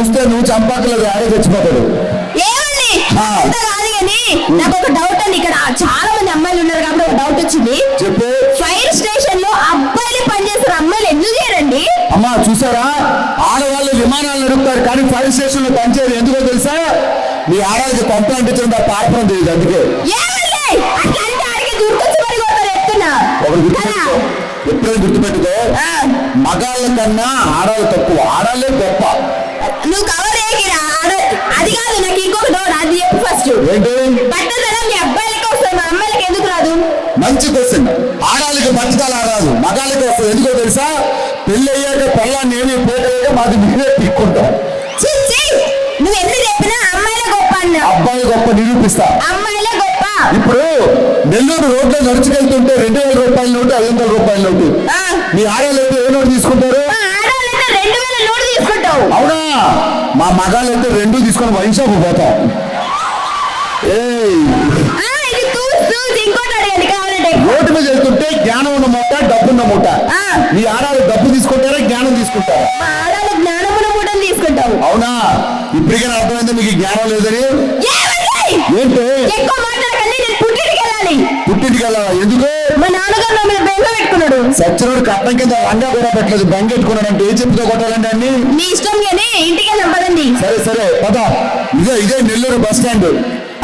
చూస్తే నువ్వు చంపక్కలేదు ఆడే చచ్చిపోతాడు. నాకు ఒక డౌట్ అండి ఇక్కడ చాలా మంది అమ్మాయిలు ఉన్నారు కాబట్టి ఒక డౌట్ వచ్చింది. చెప్పు. ఫైర్ స్టేషన్లో అబ్బాయిలు పనిచేస్తారు అమ్మాయిలు ఎందుకు చేయరండి అమ్మా చూసారా? ఆడవాళ్ళు విమానాలు నడుపుతారు కానీ ఫైర్ స్టేషన్లో పనిచేయదు ఎందుకో తెలుసా? మీ ఆడవాళ్ళకి పంప అంటించడం తప్ప ఆడపడం తెలియదు అందుకే ఎప్పుడైనా గుర్తుపెట్టుకో. మగాళ్ళ కన్నా ఆడవాళ్ళు తక్కువ. ఆడాలే గొప్ప. నువ్వు కవర్ ఆడ- అది కాదు నాకు ఇంకొక డౌట్ అది చెప్పు ఫస్ట్ ఏంటి? పట్టదనం మీ అబ్బాయిలకి వస్తుంది మా అమ్మాయిలకి ఎందుకు రాదు? మంచి క్వశ్చన్ ఆడాలకి బతకాల రాదు మగాళ్ళకి వస్తుంది ఎందుకో తెలుసా? పెళ్ళి అయ్యాక పిల్లాన్ని ఏమి పోతే మాది మీరే ఛీ, ఛీ! నువ్వు ఎందుకు చెప్పినా అమ్మాయిలే గొప్ప అన్న అబ్బాయి గొప్ప నిరూపిస్తా. అమ్మాయిలే గొప్ప. ఇప్పుడు నెల్లూరు రోడ్లో నడుచుకెళ్తుంటే రెండు వేల రూపాయల నోటు ఐదు వందల రూపాయల నోటు. మీ ఆడవాళ్ళు అయితే ఏ నోటు తీసుకుంటారు మా ఆడవాళ్ళైతే రెండు వేల నోటు తీసుకుంటావు అవునా మా మగాళ్ళు అయితే రెండు తీసుకొని వైన్ షాప్ పోతాం. రోడ్డు మీద వెళ్తుంటే జ్ఞానం ఉన్న మూట డబ్బు ఉన్న మూట. మీ ఆడవాళ్ళు డబ్బు తీసుకుంటారా జ్ఞానం తీసుకుంటారా? అవునా? ఇప్పటికైనా అర్థమైంది మీకు జ్ఞానం లేదని? ఏంటి? పుట్టింటికి వెళ్ళాలా ఎందుకు? మా నాన్నగారు నా మీద బెంగ పెట్టుకున్నాడు. సచ్చినోడు కట్నం కింద లంగా కూడా పెట్టలేదు బంగ ఎట్టుకున్నాడంటే ఏ చెప్పుతో కొట్టాలండి అన్ని? మీ ఇష్టం కానీ ఇంటికి వెళ్ళాం పదండి సరే సరే పద. ఇదే ఇదే నెల్లూరు బస్ స్టాండ్.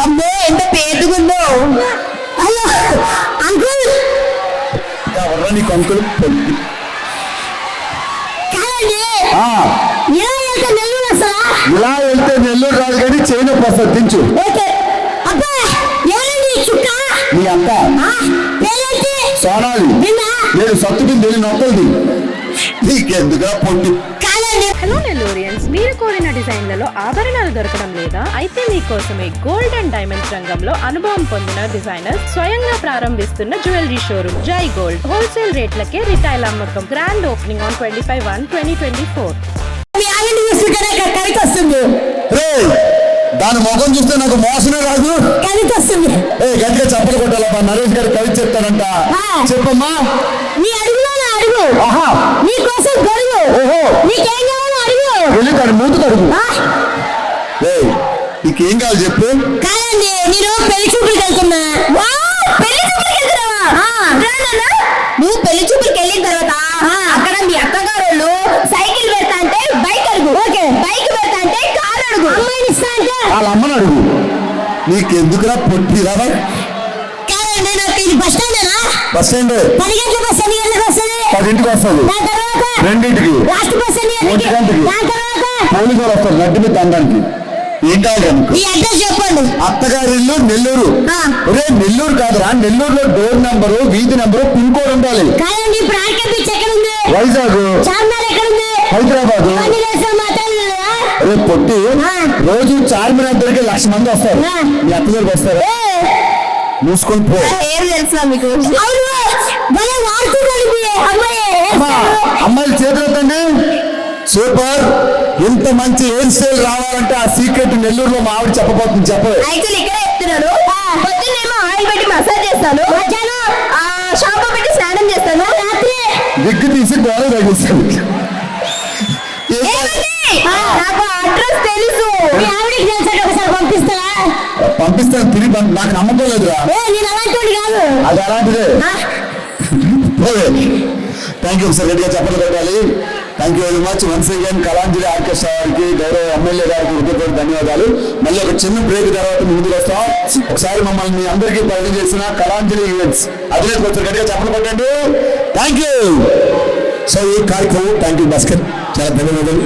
అమ్మో ఎంత పేదుగుందో అయ్యో అంకుల్. ఎవర్రా నీకు అంకుల్. కాదండి. ఆ, ఇలా వెళ్తే నెల్లూరు వస్తారా ఇలా వెళ్తే నెల్లూరు రాదు కానీ చైన వస్తుంది తించు. ఓకే. నేను సత్తుపిండి వెళ్ళి నొక్కలది. నీకెందుగా పొట్టి? హలో నెల్లూరియన్స్ మీరు కోరిన డిజైన్లలో ఆభరణాలు దొరకడం లేదా అయితే మీకోసమే గోల్డ్ అండ్ డైమండ్స్ రంగంలో అనుభవం పొందిన డిజైనర్ స్వయంగా ప్రారంభిస్తున్న jewellery showroom Jai gold wholesale రేట్లకే రిటైల్ అమ్మకం. Grand opening on twenty five one twenty twenty four దాని ముఖం చూస్తే నాకు మోసమే రాదు. గట్టిగా చప్పలు కొట్టాలబ్బా. నరేష్ గారు కవి చెప్తానంట. చెప్పమ్మా. నీ అడుగులో అడుగు. ఆహా. నీ కోసం గొడుగు. ఓహో. నీకేం కావాలో అడుగు. వెళ్ళి మూతు కడుగు. ఆ, ఏ నీకేం కావాలి చెప్పు. కాదండి నేను పెళ్ళి చూపులకు వెళ్తున్నా. పెళ్ళి చూపులకు వెళ్తున్నావా. నువ్వు పెళ్ళి చూపులకు వెళ్ళిన తర్వాత అక్కడ మీ వాళ్ళు సైకిల్ పెడతా అంటే బైక్ అడుగు. ఓకే. బైక్ పెడతా అంటే కార్ అడుగు. అమ్మాయిని ఇస్తా అంటే? వాళ్ళ అమ్మని అడుగు. నీకెందుకురా పొట్టి రావా కాదండి నాకు ఇది బస్ స్టాండేనా బస్ స్టాండ్ పది గంటల బస్ ఎన్ని గంటలకు వస్తుంది పదింటికి వస్తుంది దాని తర్వాత రెండింటికి. లాస్ట్ బస్ ఎన్ని ఒంటి గంటలకి గంటకి. దాని తర్వాత పోలీసు వాళ్ళు వస్తారు లడ్డు మీద తండానికి ఏం కావాలి అనుకో ఈ అడ్రస్ చెప్పండి. అత్తగారి ఇల్లు నెల్లూరు. ఆ. ఒరే నెల్లూరు కాదురా. నెల్లూరులో డోర్ నంబరు వీధి నంబరు పిన్ కోడ్ ఉండాలి. కాదండి ఇప్పుడు ఆర్కే బీచ్ ఎక్కడ ఉంది వైజాగ్ చార్మినార్ ఎక్కడ ఉంది హైదరాబాద్ రే పొట్టి. రోజు చార్మినార్ దగ్గరికి లక్ష మంది వస్తారు. మీ అత్త దగ్గరికి వస్తారా. మూసుకొని పో. ఏం తెలుసా మీకు? అమ్మాయిలు చేతులెత్తండి సూపర్. ఇంత మంచి హెయిర్ స్టైల్ రావాలంటే ఆ సీక్రెట్ నెల్లూరులో మా ఆవిడ చెప్పబోతుంది యాక్చువల్లీ ఇక్కడే చెప్తున్నాడు పొద్దున్నేమో ఆయిల్ పెట్టి మసాజ్ చేస్తాను. మధ్యాహ్నం. ఆ షాంపూ పెట్టి స్నానం చేస్తాను. రాత్రి. దిగ్గు తీసి గోడ తగ్గిస్తాను ఏమండి? నాకు అడ్రస్ తెలుసు మీ ఆవిడకి తెలిసాక ఒకసారి పంపిస్తారా పంపిస్తాను తిరిగి నాకు నమ్మకం లేదురా. కాదు. అది అలాంటిదే. థ్యాంక్ యూ ఒకసారి గట్టిగా చెప్పలు పెట్టాలి thank you very much once again Kalanjali orchestra వారికి గౌరవ ఎమ్మెల్యే గారికి హృదయపూర్వక ధన్యవాదాలు. మళ్ళీ ఒక చిన్న బ్రేక్ తర్వాత ముందుకు వస్తాం. ఒకసారి మమ్మల్ని మీ అందరికీ పరిచయం చేసిన కళాంజలి ఈవెంట్స్ అధినేత ఒకసారి గట్టిగా చెప్పలు పెట్టండి. థ్యాంక్ యూ సో ఈ కార్యక్రమం థ్యాంక్ యూ భాస్కర్ చాలా ధన్యవాదాలు.